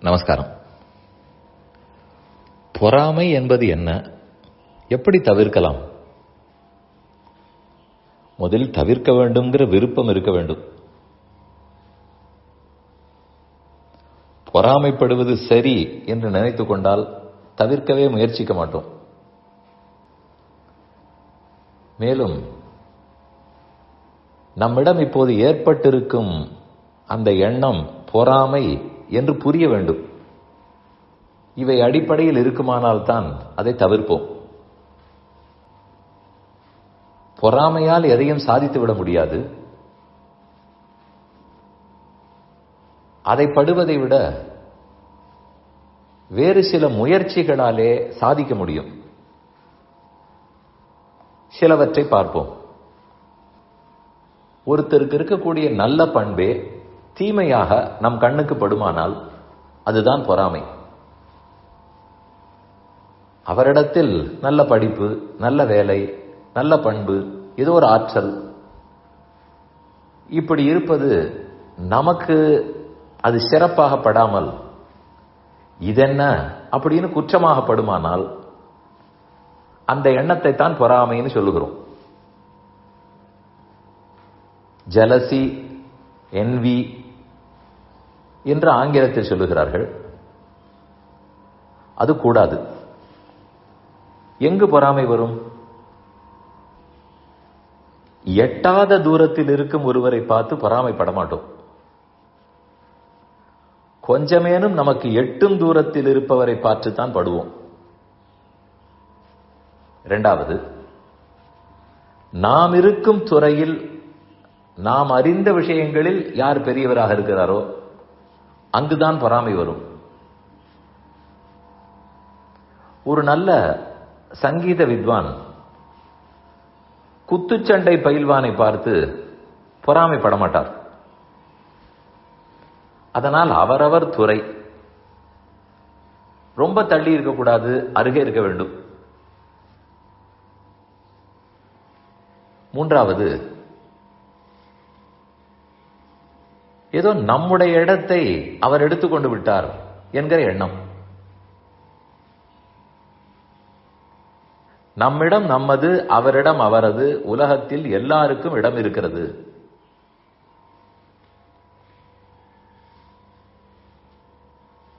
நமஸ்காரம். பொறாமை என்பது என்ன? எப்படி தவிர்க்கலாம்? முதலில் தவிர்க்க வேண்டும்ங்கிற விருப்பம் இருக்க வேண்டும். பொறாமைப்படுவது சரி என்று நினைத்துக் கொண்டால் தவிர்க்கவே முயற்சிக்க மாட்டோம். மேலும் நம்மிடம் இப்போது ஏற்பட்டிருக்கும் அந்த எண்ணம் பொறாமை என்று புரிய வேண்டும். இவை அடிப்படையில் இருக்குமானால் தான் அதை தவிர்ப்போம். பொறாமையால் எதையும் சாதித்து விட முடியாது. அதை படுவதை விட வேறு சில முயற்சிகளாலே சாதிக்க முடியும். சிலவற்றை பார்ப்போம். ஒருத்தருக்கு இருக்கக்கூடிய நல்ல பண்பே தீமையாக நம் கண்ணுக்கு படுமானால் அதுதான் பொறாமை. அவரிடத்தில் நல்ல படிப்பு நல்ல வேலை நல்ல பண்பு ஏதோ ஒரு ஆற்றல். இப்படி இருப்பது நமக்கு அது சிறப்பாக படாமல் இதென்ன அப்படின்னு குற்றமாக படுமானால் அந்த எண்ணத்தை தான் பொறாமைன்னு சொல்லுகிறோம். ஜலசி என்வி என்று ஆங்கிலத்தில் சொல்லுகிறார்கள். அது கூடாது. எங்கு பொறாமை வரும்? எட்டாத தூரத்தில் இருக்கும் ஒருவரை பார்த்து பொறாமைப்பட மாட்டோம். கொஞ்சமேனும் நமக்கு எட்டும் தூரத்தில் இருப்பவரை பார்த்துத்தான் படுவோம். இரண்டாவது நாம் இருக்கும் துறையில் நாம் அறிந்த விஷயங்களில் யார் பெரியவராக இருக்கிறாரோ அங்குதான் பொறாமை வரும். ஒரு நல்ல சங்கீத வித்வான் குத்துச்சண்டை பயில்வானை பார்த்து பொறாமைப்பட மாட்டார். அதனால் அவரவர் துறை. ரொம்ப தள்ளி இருக்கக்கூடாது அருகே இருக்க வேண்டும். மூன்றாவது ஏதோ நம்முடைய இடத்தை அவர் எடுத்துக்கொண்டு விட்டார் என்கிற எண்ணம். நம்மிடம் நம்மது அவரிடம் அவரது உலகத்தில் எல்லாருக்கும் இடம் இருக்கிறது.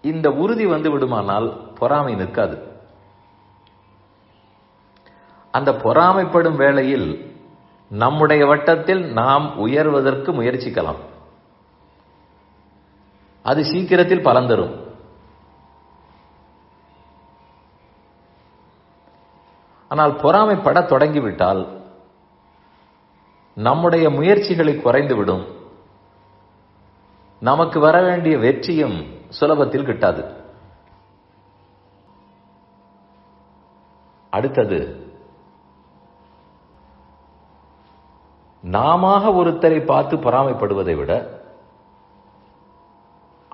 இந்த உறுதி வந்து விடுமானால் பொறாமை நிற்காது. அந்த பொறாமைப்படும் வேளையில் நம்முடைய வட்டத்தில் நாம் உயர்வதற்கு முயற்சிக்கலாம். அது சீக்கிரத்தில் பலன் தரும். ஆனால் பொறாமைப்பட தொடங்கிவிட்டால் நம்முடைய முயற்சிகளை குறைந்துவிடும். நமக்கு வர வேண்டிய வெற்றியும் சுலபத்தில் கிட்டாது. அடுத்தது நாம ஒருத்தரை பார்த்து பொறாமைப்படுவதை விட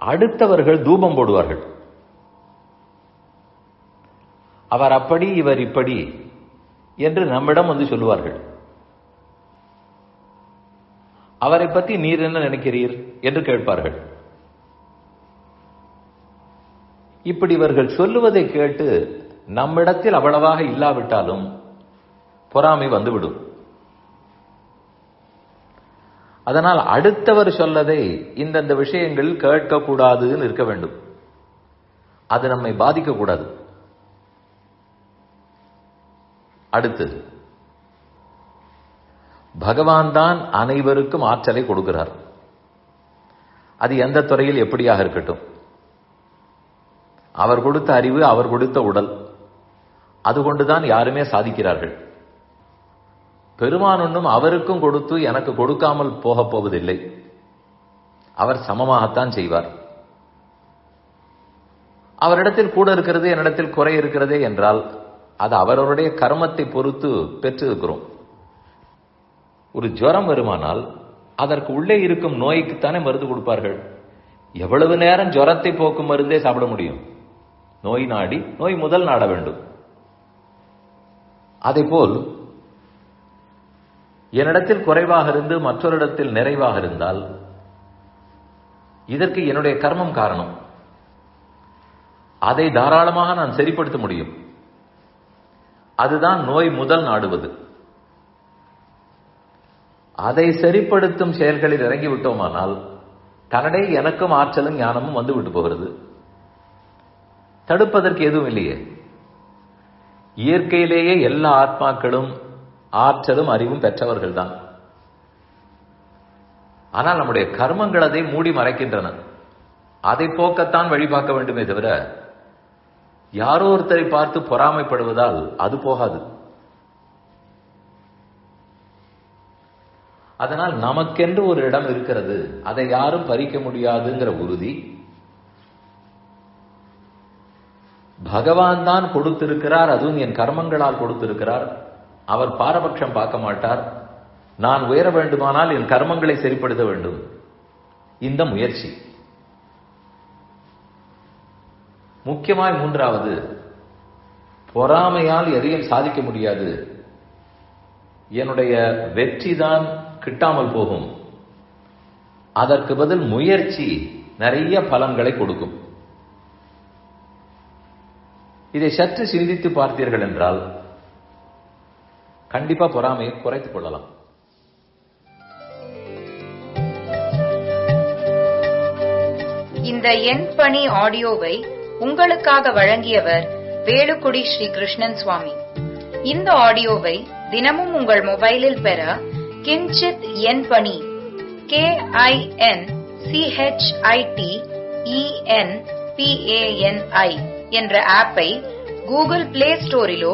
அடுத்தவர்கள் தூபம் போடுவார்கள். அவர் அப்படி இவர் இப்படி என்று நம்மிடம் வந்து சொல்லுவார்கள். அவரை பற்றி நீர் என்ன நினைக்கிறீர் என்று கேட்பார்கள். இப்படி இவர்கள் சொல்லுவதை கேட்டு நம்மிடத்தில் அவ்வளவாக இல்லாவிட்டாலும் பொறாமை வந்துவிடும். அதனால் அடுத்தவர் சொல்லதை இந்தந்த விஷயங்கள் கேட்கக்கூடாதுன்னு இருக்க வேண்டும். அது நம்மை பாதிக்கக்கூடாது. அடுத்தது பகவான் தான் அனைவருக்கும் ஆற்றலை கொடுக்கிறார். அது எந்த துறையில் எப்படியாக இருக்கட்டும். அவர் கொடுத்த அறிவு அவர் கொடுத்த உடல். அது கொண்டுதான் யாருமே சாதிக்கிறார்கள். பெருமான் ஒன்றும் அவருக்கும் கொடுத்து எனக்கு கொடுக்காமல் போகப் போவதில்லை. அவர் சமமாகத்தான் செய்வார். அவரிடத்தில் கூட இருக்கிறது என்னிடத்தில் குறை இருக்கிறதே என்றால் அது அவரவருடைய கர்மத்தை பொறுத்து பெற்றிருக்கிறோம். ஒரு ஜுரம் வருமானால் அதற்கு உள்ளே இருக்கும் நோய்க்குத்தானே மருந்து கொடுப்பார்கள். எவ்வளவு நேரம் ஜுரத்தை போக்கும் மருந்தே சாப்பிட முடியும். நோய் நாடி நோய் முதல் நாட வேண்டும். போல் என்னிடத்தில் குறைவாக இருந்து மற்றொரு இடத்தில் நிறைவாக இருந்தால் இதற்கு என்னுடைய கர்மம் காரணம். அதை தாராளமாக நான் சரிப்படுத்த முடியும். அதுதான் நோய் முதல் நாடுவது. அதை சரிப்படுத்தும் செயல்களில் இறங்கி விட்டோமானால் தன்னடே எனக்கும் ஆற்றலும் ஞானமும் வந்துவிட்டு போகிறது. தடுப்பதற்கு எதுவும் இல்லையே. இயற்கையிலேயே எல்லா ஆத்மாக்களும் ஆற்றலும் அறிவும் பெற்றவர்கள் தான் ஆனால் நம்முடைய கர்மங்கள் அதை மூடி மறைக்கின்றன. அதை போக்கத்தான் வழி பார்க்க வேண்டுமே தவிர யாரோ ஒருத்தரை பார்த்து பொறாமைப்படுவதால் அது போகாது. அதனால் நமக்கென்று ஒரு இடம் இருக்கிறது அதை யாரும் பறிக்க முடியாதுங்கிற உறுதி. பகவான் தான் கொடுத்திருக்கிறார் அதுவும் என் கர்மங்களால் கொடுத்திருக்கிறார். அவர் பாரபட்சம் பார்க்க மாட்டார். நான் உயர வேண்டுமானால் என் கர்மங்களை சரிப்படுத்த வேண்டும். இந்த முயற்சி. முக்கியமாய் மூன்றாவது பொறாமையால் எதையும் சாதிக்க முடியாது. என்னுடைய வெற்றி தான் கிட்டாமல் போகும். அதற்கு பதில் முயற்சி நிறைய பலன்களை கொடுக்கும். இதை சற்று சிந்தித்து பார்த்தீர்கள் என்றால் கண்டிப்பா பொறாமையை குறைத்துக் கொள்ளலாம். இந்த எண் பணி ஆடியோவை உங்களுக்காக வழங்கியவர் வேலுக்குடி ஸ்ரீ கிருஷ்ணன் சுவாமி. இந்த ஆடியோவை தினமும் உங்கள் மொபைலில் பெற கிஞ்சித் எண் பணி கே ஐ என் சிஹெச்ஐடி இஎன் பிஏஎன்ஐ என்ற ஆப்பை கூகுள் பிளே ஸ்டோரிலோ